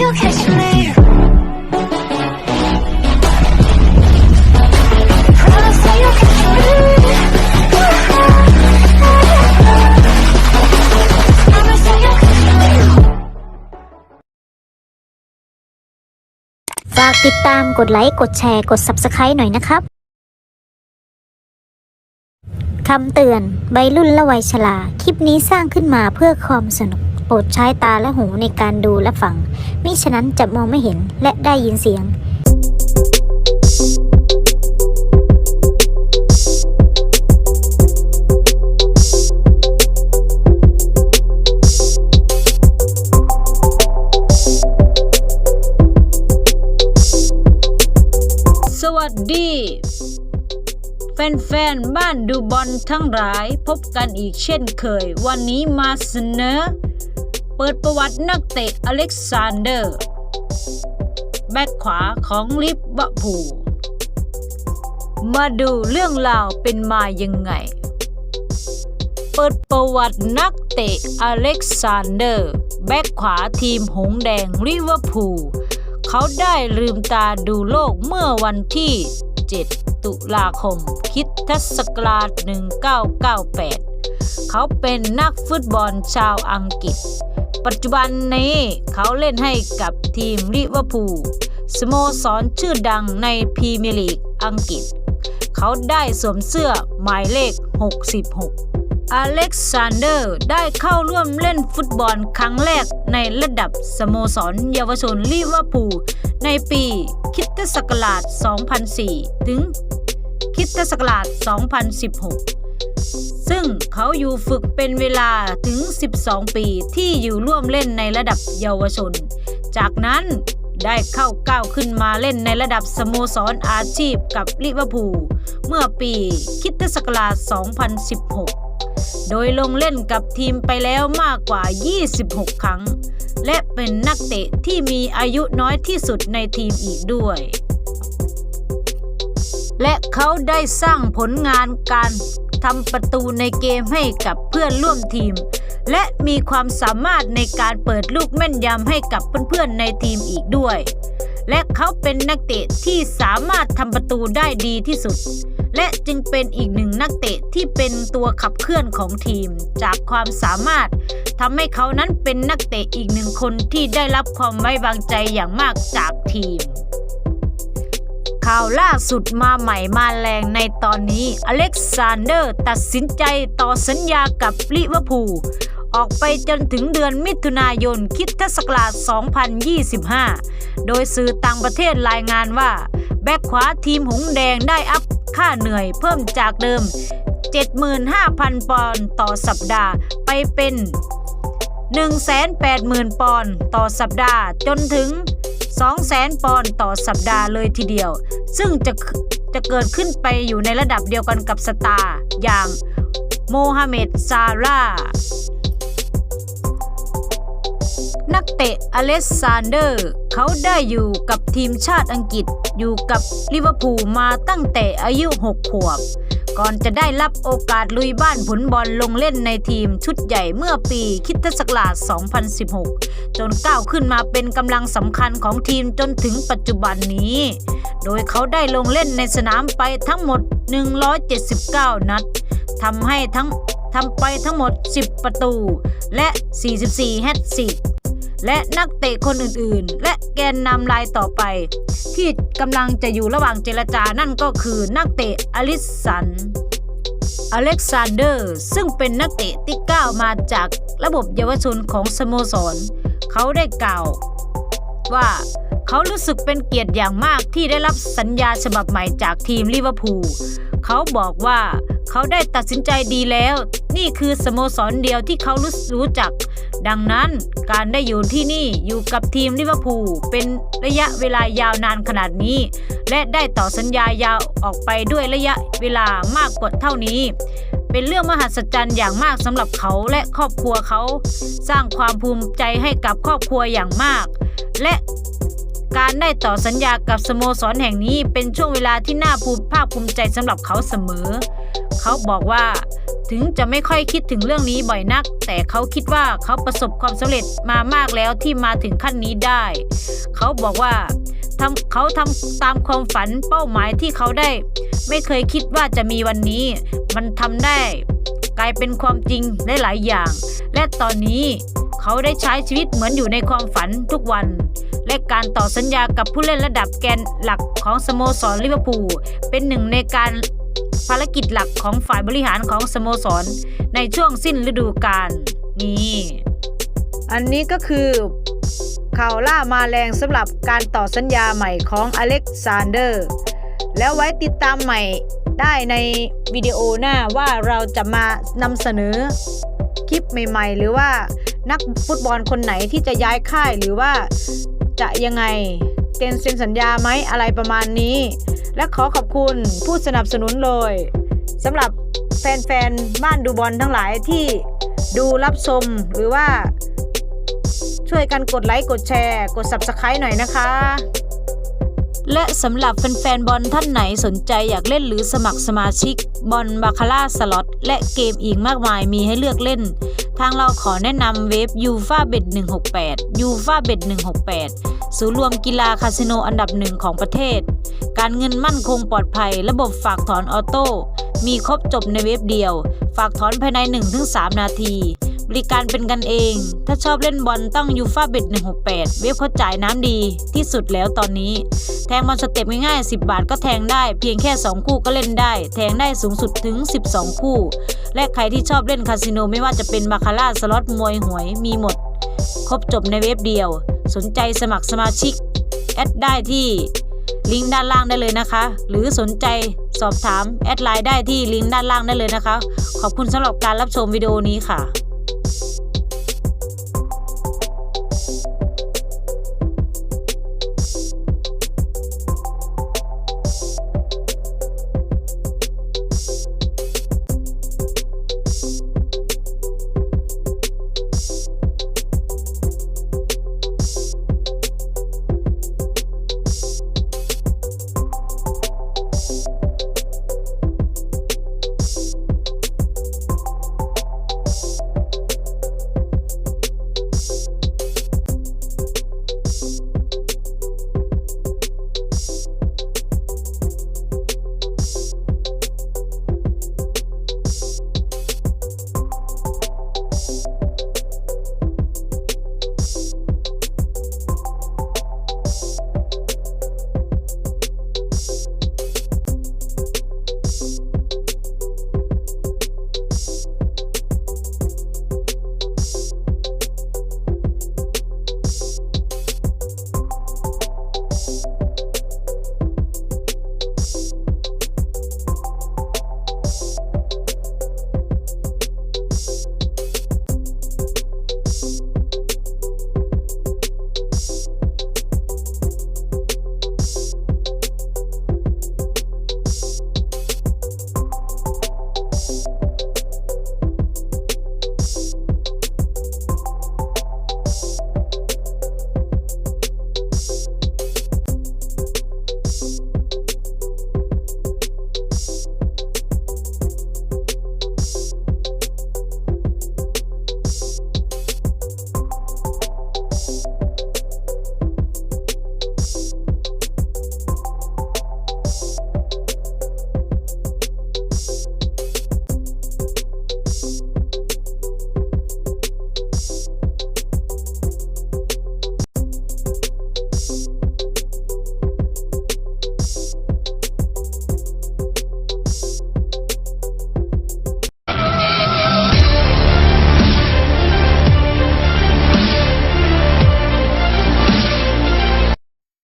you catch me. Promise that you catch me. Promise that you catch me. ฝากติดตามกดไลค์ กดแชร์ กด Subscribe หน่อยนะครับ คำเตือนใบรุ่นและวัยชรา คลิปนี้สร้างขึ้นมาเพื่อความสนุก โปรดใช้ตาและหูในการดูและฟัง มิฉะนั้นจะมองไม่เห็นและได้ยินเสียงสวัสดี แฟนๆ บ้านดูบอลทั้งหลาย พบกันอีกเช่นเคย วันนี้มาเสนอ เปิดประวัตินักเตะอเล็กซานเดอร์ แบ็คขวาของลิฟบะพูลมาดูเรื่องราวเป็นมายังไง เปิดประวัตินักเตะอเล็กซานเดอร์ แบ็คขวาทีมหงสแดงลิเวอร์พูลเขาได้ลืมตาดูโลกเมื่อวันที่ 7 ตุลาคมคิดทศกราช1998 เขาเป็นนักฟุตบอลชาวอังกฤษ ปัจจุบันนี้เขาเล่นให้กับทีมลิเวอร์พูลสโมสรชื่อดังในพรีเมียร์ลีกอังกฤษ เขาได้สวมเสื้อหมายเลข 66 อเล็กซานเดอร์ได้เข้าร่วมเล่นฟุตบอลครั้งแรกในระดับสโมสรเยาวชนลิเวอร์พูลในปีคิตศักราช 2004 ถึงคิตศักราช 2016 ซึ่งเขาอยู่ฝึกเป็นเวลาถึง 12 ปีที่อยู่ร่วมเล่นในระดับเยาวชน จากนั้นได้เข้าก้าวขึ้นมาเล่นในระดับสโมสรอาชีพกับลิเวอร์พูลเมื่อปีคริสตศักราช 2016 โดยลงเล่นกับทีมไปแล้วมากกว่า 26 ครั้ง และเป็นนักเตะที่มีอายุน้อยที่สุดในทีมอีกด้วย และเขาได้สร้างผลงานการ ทำประตูในเกมให้กับเพื่อนร่วมทีม และมีความสามารถในการเปิดลูกแม่นยำให้กับเพื่อนๆในทีมอีกด้วย และเขาเป็นนักเตะที่สามารถทำประตูได้ดีที่สุด และจึงเป็นอีกหนึ่งนักเตะที่เป็นตัวขับเคลื่อนของทีม จากความสามารถทำให้เขานั้นเป็นนักเตะอีกหนึ่งคนที่ได้รับความไว้วางใจอย่างมากจากทีม ข่าวล่าสุดมาใหม่มาแรงในตอนนี้ อเล็กซานเดอร์ตัดสินใจต่อสัญญากับลิเวอร์พูลออกไปจนถึงเดือนมิถุนายนคิดทศกราช2025 โดยสื่อต่างประเทศรายงานว่า แบ็คขวาทีมหงส์แดงได้อัพค่าเหนื่อยเพิ่มจากเดิม 75,000 ปอนด์ต่อสัปดาห์ไปเป็น 180,000 ปอนด์ต่อสัปดาห์จนถึง 200,000 ปอนด์ต่อสัปดาห์เลยทีเดียว ซึ่งจะจะเกิดขึ้นไปอยู่ในระดับเดียวกันกับสตาร์อย่างโมฮัมเหม็ดซาร่านักเตะอเล็กซานเดอร์ เขาได้อยู่กับทีมชาติอังกฤษอยู่กับลิเวอร์พูลมาตั้งแต่อายุ 6 ขวบ ก่อนจะได้รับโอกาสลุยบ้านผลบอลลงเล่นในทีมชุดใหญ่เมื่อปีคริดศักราช 2016 จนก้าวขึ้นมาเป็นกำลังสำคัญของทีมจนถึงปัจจุบันนี้ โดยเขาได้ลงเล่นในสนามไปทั้งหมด 179 นัดทำให้ทั้งทำไปทั้งหมด 10 ประตู และ 44 แฮตทริก และนักเตะคนอื่นๆ และแกนนำรายต่อไป ที่กำลังจะอยู่ระหว่างเจรจานั่นก็คือนักเตะอลิสัน อเล็กซานเดอร์ ซึ่งเป็นนักเตะที่ก้าวมาจากระบบเยาวชนของสโมสร เขาได้กล่าวว่า เขารู้สึกเป็นเกียรติอย่างมากที่ได้รับสัญญาฉบับใหม่จากทีมลิเวอร์พูลเขาบอกว่าเขาได้ตัดสินใจดีแล้ว นี่คือสโมสรเดียวที่เขารู้สูจัก ดังนั้นการได้อยู่ที่นี่อยู่กับทีมลิเวอร์พูลเป็นระยะเวลายาวนานขนาดนี้ และได้ต่อสัญญายาวออกไปด้วยระยะเวลามากกว่าเท่านี้ เป็นเรื่องมหัศจรรย์อย่างมากสำหรับเขาและครอบครัวเขา สร้างความภูมิใจให้กับครอบครัวอย่างมาก และ การได้ต่อสัญญากับสโมสรแห่งนี้เป็นช่วงเวลาที่น่าภูมิภาคภูมิใจสำหรับเขาเสมอ เขาบอกว่าถึงจะไม่ค่อยคิดถึงเรื่องนี้บ่อยนัก แต่เขาคิดว่าเขาประสบความสำเร็จมามากแล้วที่มาถึงขั้นนี้ได้ เขาบอกว่าทำเขาทำตามความฝันเป้าหมายที่เขาได้ ไม่เคยคิดว่าจะมีวันนี้ มันทำได้ กลายเป็นความจริงได้หลายอย่าง และตอนนี้ เขาได้ใช้ชีวิตเหมือนอยู่ในความฝันทุกวัน และการต่อสัญญากับผู้เล่นระดับแกนหลักของสโมสรลิเวอร์พูลเป็นหนึ่งในการภารกิจหลักของฝ่ายบริหารของสโมสร ในช่วงสิ้นฤดูกาลนี้อันนี้ก็คือข่าวล่ามาแรงสำหรับการต่อสัญญาใหม่ของอเล็กซานเดอร์ แล้วไว้ติดตามใหม่ได้ในวิดีโอหน้าว่าเราจะมานำเสนอคลิปใหม่ๆ หรือว่า นักฟุตบอลคนไหนที่จะย้ายค่ายหรือว่าจะยังไงเซ็นเซ็นสัญญาไหมอะไรประมาณนี้ และขอขอบคุณผู้สนับสนุนเลยสำหรับแฟนๆบ้านดูบอลทั้งหลายที่ดูรับชมหรือว่าช่วยกันกดไลค์กดแชร์ กด Subscribe หน่อยนะคะ และสำหรับแฟนๆบอลท่านไหนสนใจอยากเล่นหรือสมัครสมาชิก บอลบาคาร่าสล็อตและเกมอีกมากมายมีให้เลือกเล่น ทางเราขอแนะนำเว็บยูฟาเบ็ด168ยูฟาเบ็ด168ศูนย์รวมกีฬาคาสิโนอันดับหนึ่งของประเทศ การเงินมั่นคงปลอดภัย ระบบฝากถอนออโต้มีครบจบในเว็บเดียว ฝากถอนภายใน 1-3 นาที ริการเป็นกันเอง ถ้าชอบเล่นบอลต้องยูฟาเบ็ด168 เว็บเขาจ่ายน้ำดีที่สุดแล้วตอนนี้ แทงบอลสเต็ปง่ายๆ 10 บาทก็แทงได้ เพียงแค่ 2 คู่ก็เล่นได้ แทงได้สูงสุดถึง 12 คู่ และใครที่ชอบเล่นคาสิโนไม่ว่าจะเป็นบาคาร่าสล็อตมวยหวยมีหมด ครบจบในเว็บเดียว สนใจสมัครสมาชิก แอดได้ที่ลิงก์ด้านล่างได้เลยนะคะ หรือสนใจสอบถาม แอดไลน์ได้ที่ลิงก์ด้านล่างได้เลยนะคะ ขอบคุณสำหรับการรับชมวิดีโอนี้ค่ะ